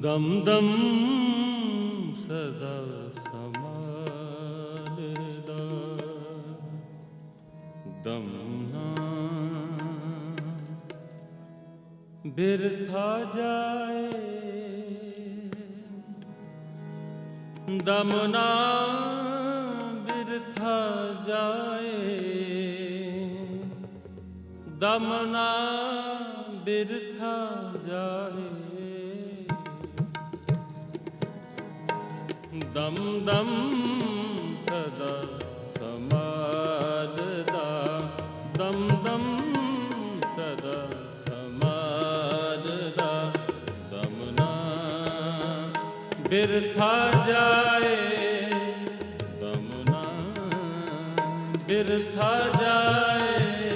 ਦਮ ਦਮ ਸਦਾ ਸਮਾਲਦਾ ਦਮ ਨਾ ਬਿਰਥਾ ਜਾਏ। ਦਮ ਨਾ ਬਿਰਥਾ ਜਾਏ। ਦਮ ਨਾ ਦਮ ਦਮ ਸਦਾ ਸਮਾਲਦਾ ਦਮ ਦਮ ਸਦਾ ਸਮਾਲਦਾ ਦਮ ਨਾ ਬਿਰਥਾ ਜਾਏ ਦਮ ਬਿਰਥਾ ਜਾਏ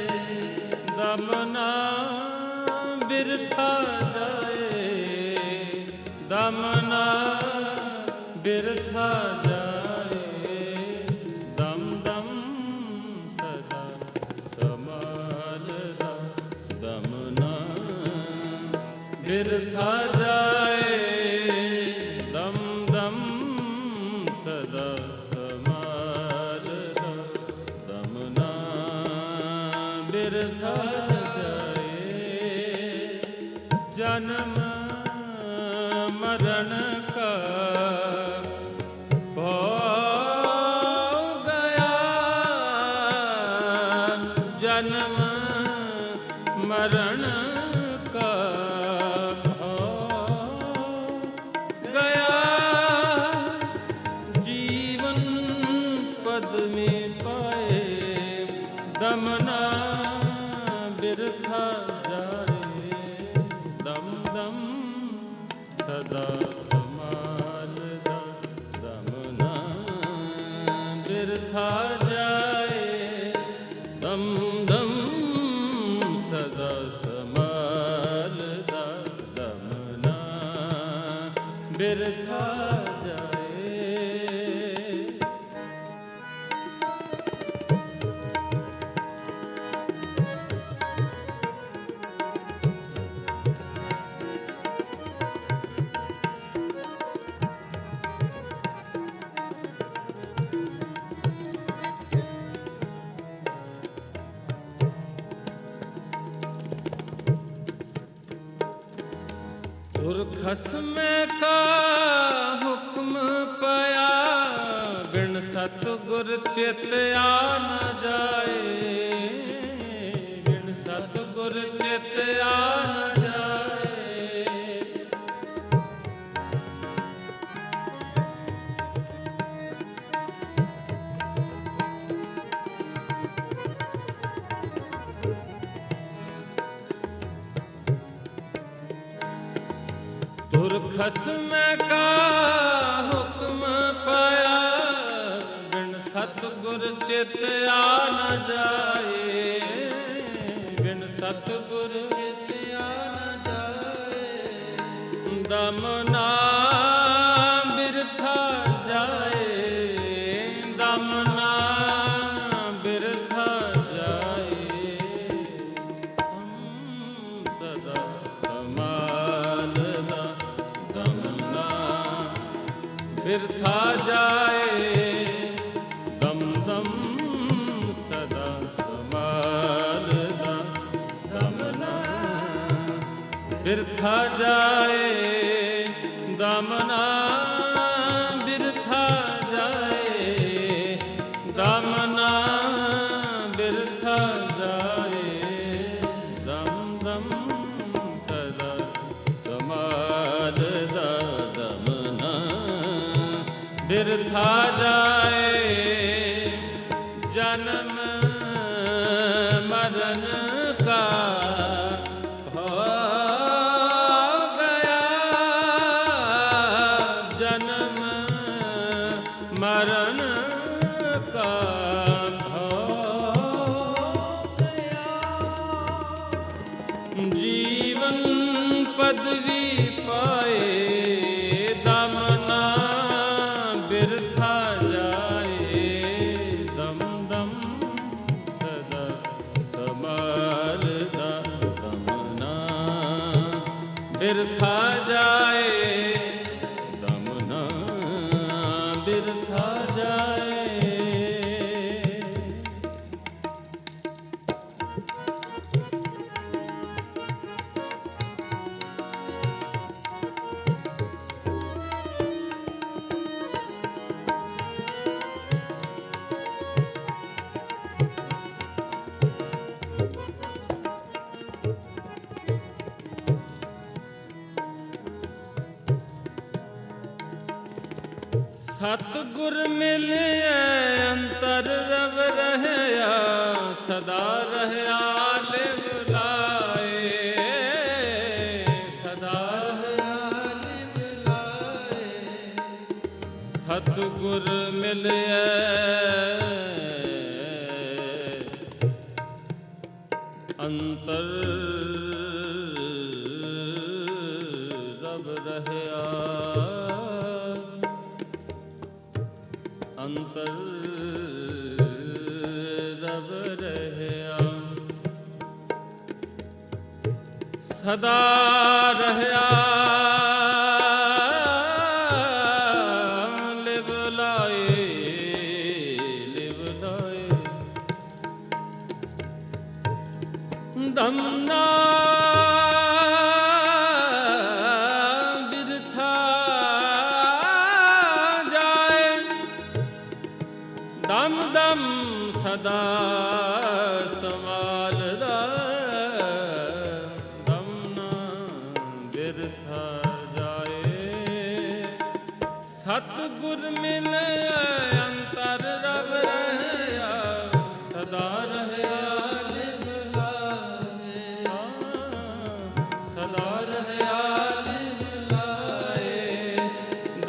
ਦਮਨਾ ਬਿਰਥਾ ਜਾਏ ਦਮ ਨਾ ਜਨਮ ਖਸਮੇ ਕਾ ਹੁਕਮ ਪਿਆ ਬਿਨ ਸਤ ਗੁਰ ਚਿਤ ਆ ਨ ਜਾਏ। ਖਸਮ ਕਾ ਹੁਕਮ ਪਾਇਆ ਬਿਨ ਸਤਗੁਰ ਚਿਤ ਆ ਬਿਨ ਸਤਗੁਰ ਚਿਤ ਜਾਏ। ਦਮਨਾ बिरथा जाए ਸਤ ਗੁਰ ਮਿਲਿਆ ਅੰਤਰ ਰਵ ਰਹਿਆ, ਸਦਾ ਰਹਿਆ, ਲਿਵ ਲਾਏ, ਸਦਾ ਰਹਿਆ, ਲਿਵ ਲਾਏ। ਸਤ ਗੁਰ ਮਿਲਿਆ ਸਦਾ ਰਹਿਆ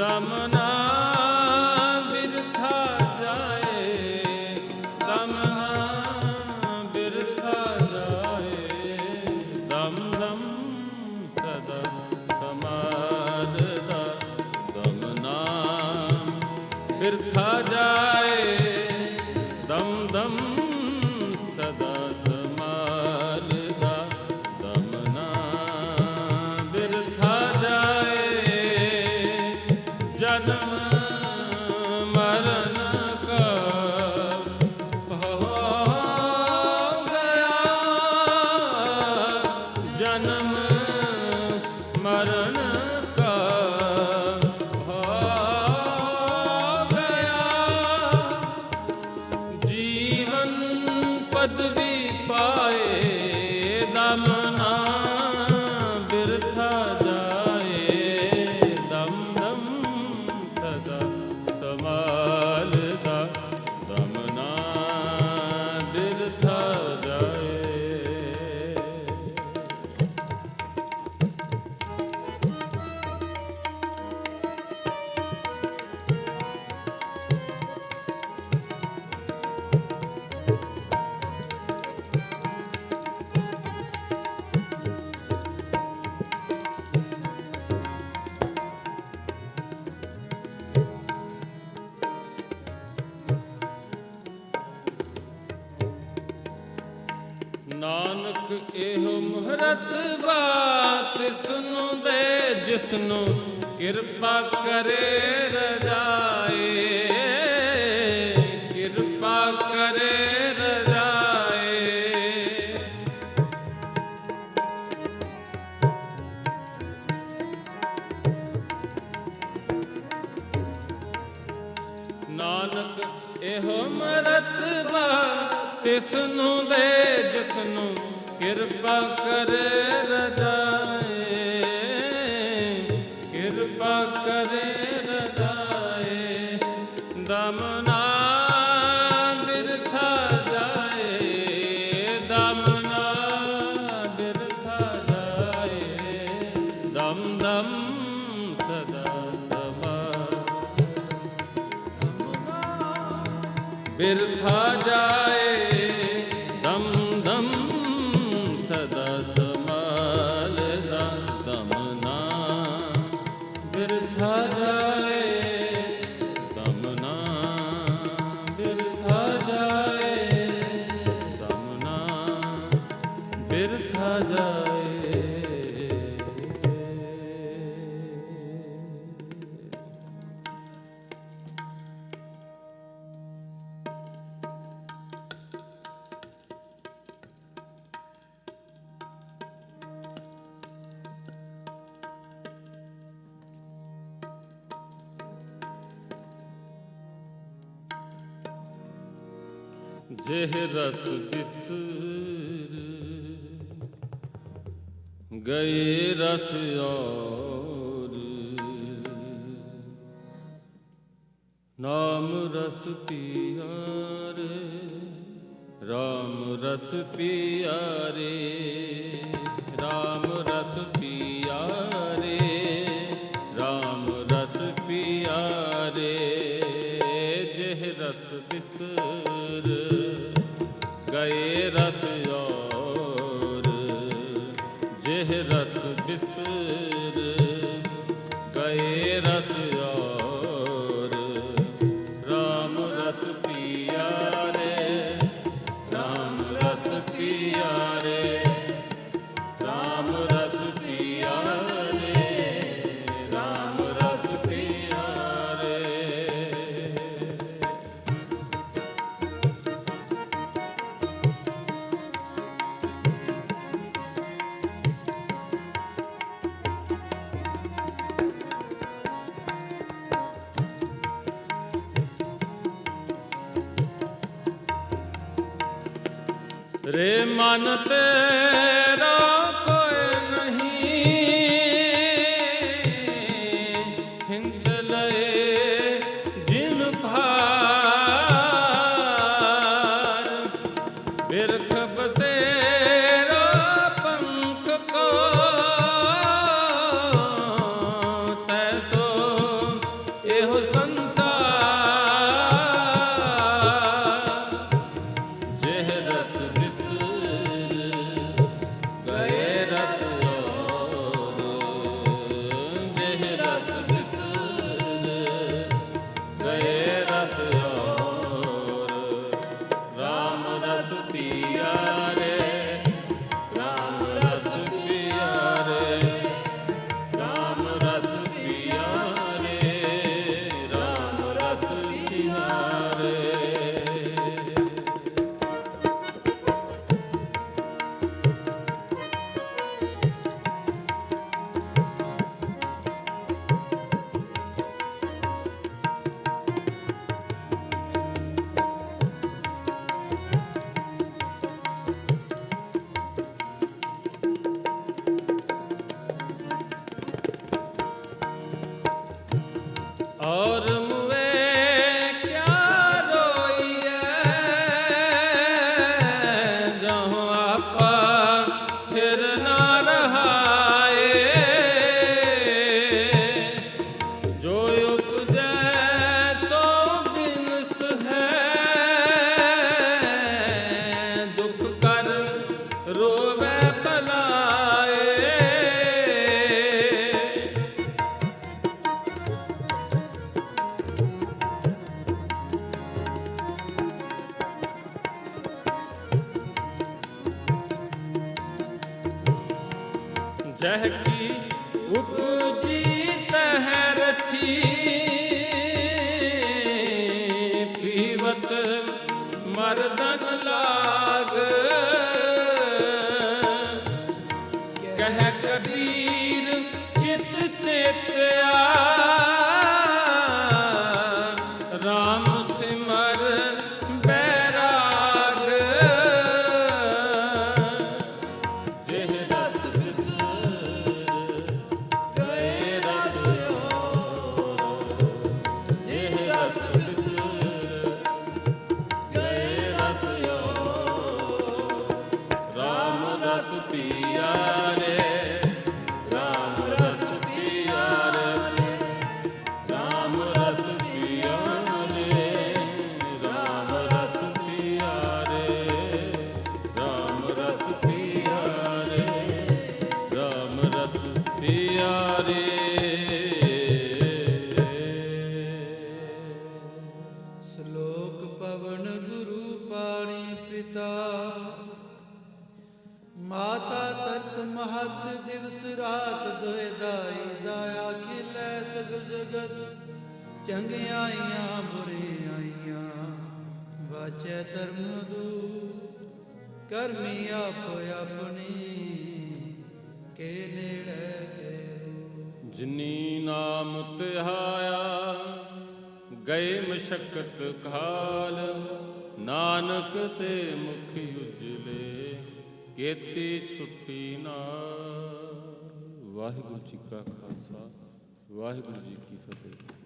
দামনা রাম ਤਿਸ ਨੂੰ ਦੇ ਜਿਸ ਨੂੰ ਕਿਰਪਾ ਕਰੇ ਰਜਾ। ਰਸ ਪੀਆ ਰੇ RAM ਰਸ ਪੀਆ ਰੇ RAM ਰਸ ਪੀਆ ਰੇ ਜਿਹ ਰਸ ਬਿਸਰ ਗਏ ਰਸ ਰੇ ਮਨ ਤੇ ਜਿਨੀ ਨਾਮ ਤਿਹਾਇਆ ਗਏ ਮਸ਼ਕਤ ਖਾਲ ਨਾਨਕ ਤੇ ਮੁਖ ਉਜਲੇ, ਕੀਤੀ ਛੁੱਟੀ ਨਾ। ਵਾਹਿਗੁਰੂ ਜੀ ਕਾ ਖਾਲਸਾ, ਵਾਹਿਗੁਰੂ ਜੀ ਕੀ ਫਤਿਹ।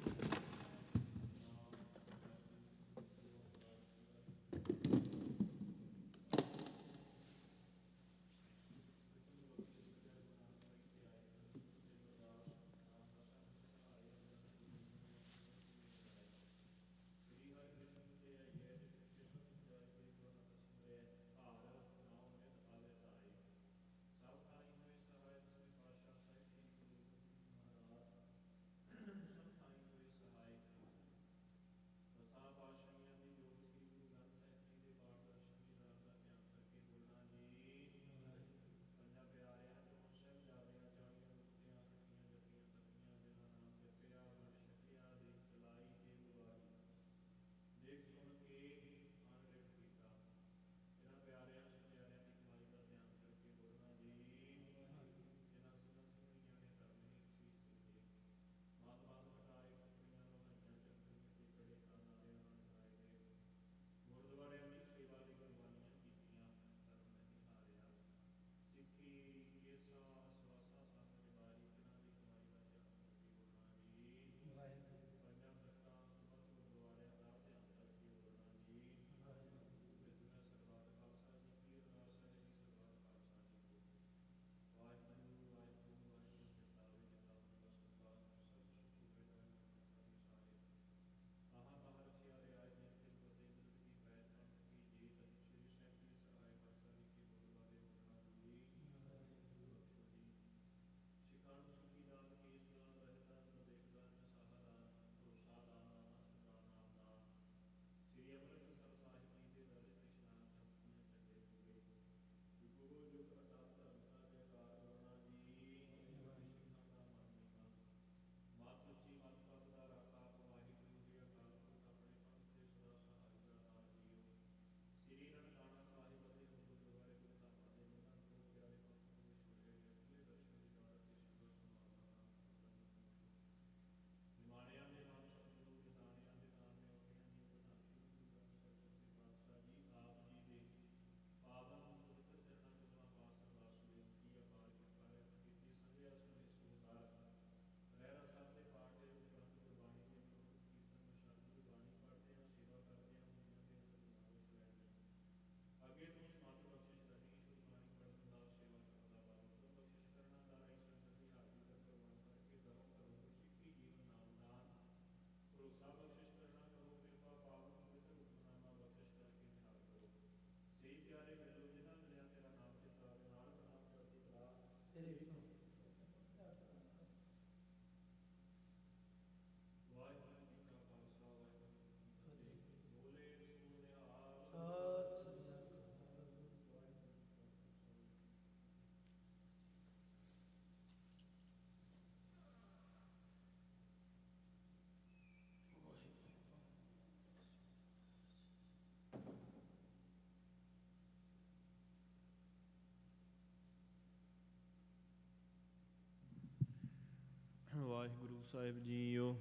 ਸਾਹਿਬ ਜੀਓ,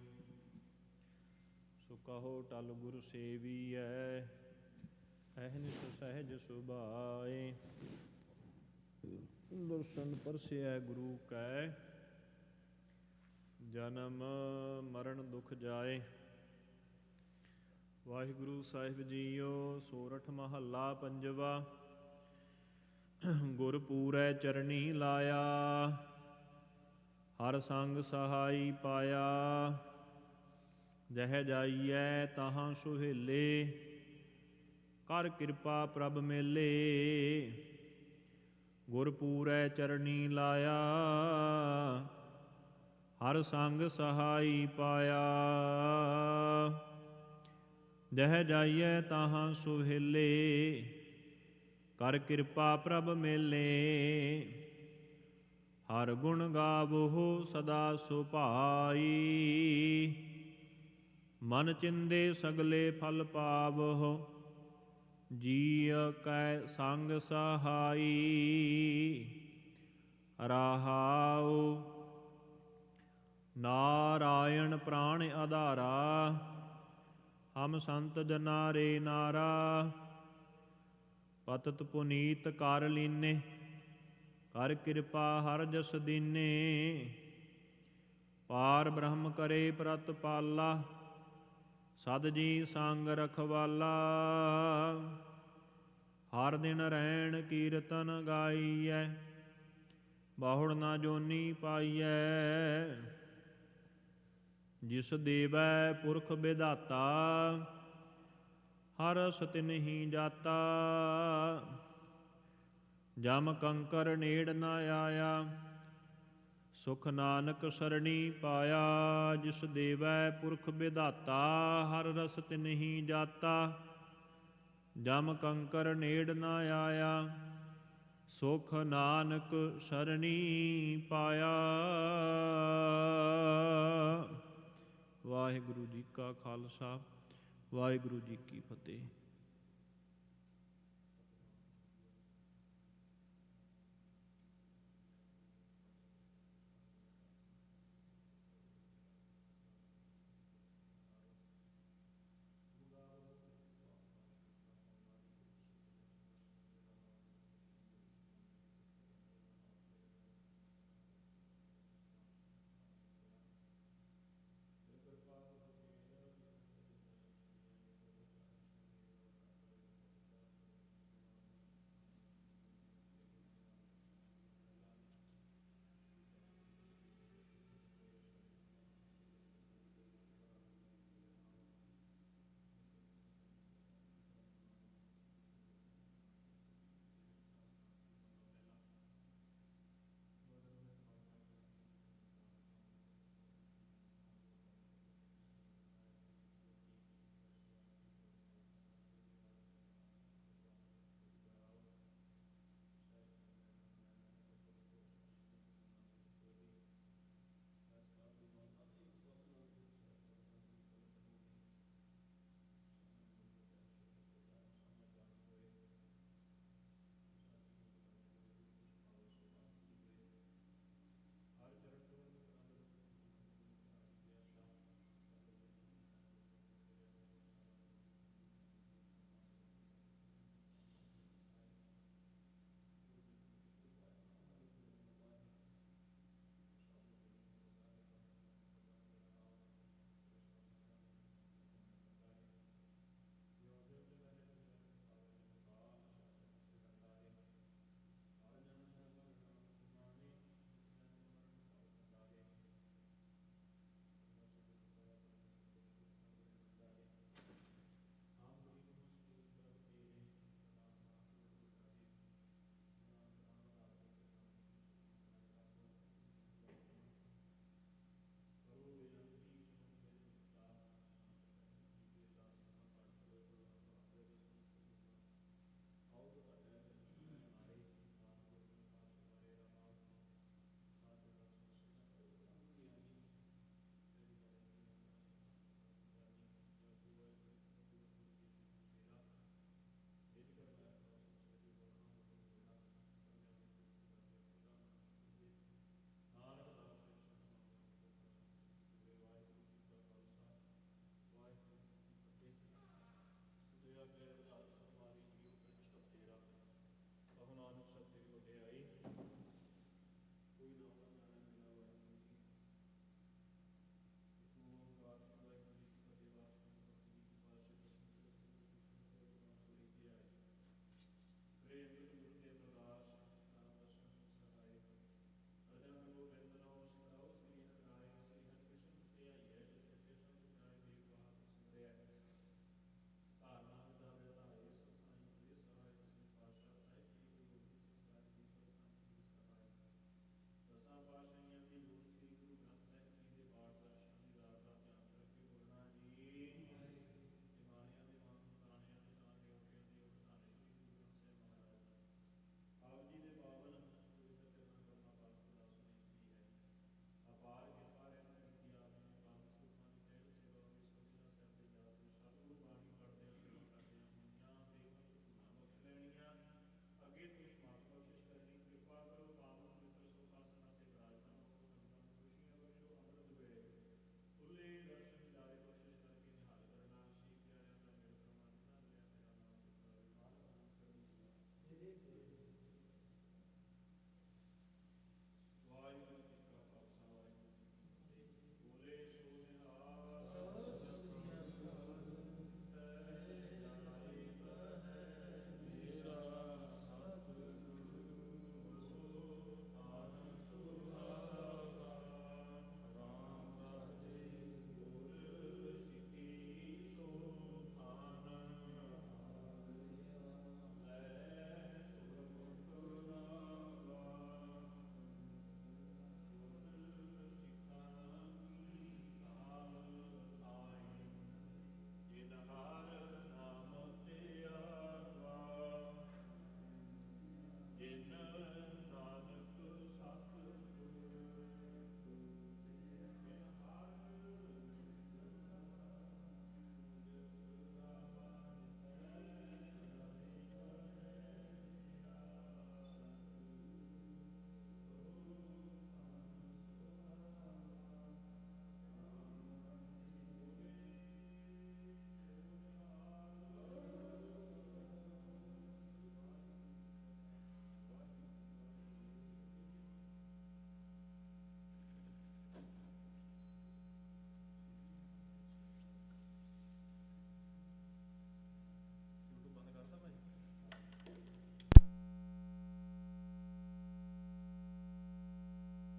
ਸੋ ਕਹੋ ਟਲ ਗੁਰ ਸੇਵੀਐ ਅਹਨਿਸ ਸਹਿਜ ਸੁਭਾਏ। ਦਰਸ਼ਨ ਪਰਸਿਐ ਗੁਰੂ ਕੈ, ਜਨਮ ਮਰਨ ਦੁਖ ਜਾਏ। ਵਾਹਿਗੁਰੂ ਸਾਹਿਬ ਜੀਓ, ਸੋਰਠ ਮਹੱਲਾ ਪੰਜਵਾ, ਗੁਰ ਪੂਰੈ ਚਰਣੀ ਲਾਇਆ। ਹਰ ਸੰਗ ਸਹਾਈ ਪਾਇਆ। ਜਹ ਜਾਈਐ ਤਹਾਂ ਸੁਹੇਲੇ ਕਰ ਕਿਰਪਾ ਪ੍ਰਭ ਮੇਲੇ। ਗੁਰ ਪੂਰੈ ਚਰਣੀ ਲਾਇਆ, ਹਰ ਸੰਗ ਸਹਾਈ ਪਾਇਆ। ਜਹ ਜਾਈਐ ਤਹਾਂ ਸੁਹੇਲੇ ਕਰ ਕਿਰਪਾ ਪ੍ਰਭ ਮੇਲੇ। ਹਰ ਗੁਣ ਗਾਵੋ ਸਦਾ ਸੁਭਾਈ। ਮਨ ਚਿੰਦੇ ਸਗਲੇ ਫਲ ਪਾਵੋ ਜੀਅ ਕੈ ਸੰਗ ਸਹਾਈ। ਰਹਾਉ, ਨਾਰਾਇਣ ਪ੍ਰਾਣ ਆਧਾਰਾ, ਹਮ ਸੰਤ ਜਨਾ ਰੇ ਨਾਰਾ। ਪਤਤ ਪੁਨੀਤ ਕਰ ਲੀਨੇ ਹਰ ਕਿਰਪਾ ਹਰ ਜਸ ਦੀਨੇ। ਪਾਰ ਬ੍ਰਹਮ ਕਰੇ ਪ੍ਰਤ ਪਾਲਾ, ਸਦ ਜੀ ਸੰਗ ਰਖਵਾਲਾ। ਹਰ ਦਿਨ ਰਹਿਣ ਕੀਰਤਨ ਗਾਈਐ, ਬਾਹੁੜ ਨਾ ਜੋਨੀ ਪਾਈਐ। ਜਿਸ ਦੇਵੈ ਪੁਰਖ ਵਿਧਾਤਾ ਹਰ ਸਤਿ ਨਹੀਂ ਜਾਤਾ। ਜਮ ਕੰਕਰ ਨੇੜ ਨਾ ਆਇਆ। ਸੁਖ ਨਾਨਕ ਸਰਣੀ ਪਾਇਆ, ਜਿਸ ਦੇਵੈ ਪੁਰਖ ਵਿਧਾਤਾ ਹਰ ਰਸ ਨਹੀਂ ਜਾਤਾ। ਜਮ ਕੰਕਰ ਨੇੜ ਨਾ ਆਇਆ, ਸੁਖ ਨਾਨਕ ਸਰਣੀ ਪਾਇਆ। ਵਾਹਿਗੁਰੂ ਜੀ ਕਾ ਖਾਲਸਾ, ਵਾਹਿਗੁਰੂ ਜੀ ਕੀ ਫਤਿਹ।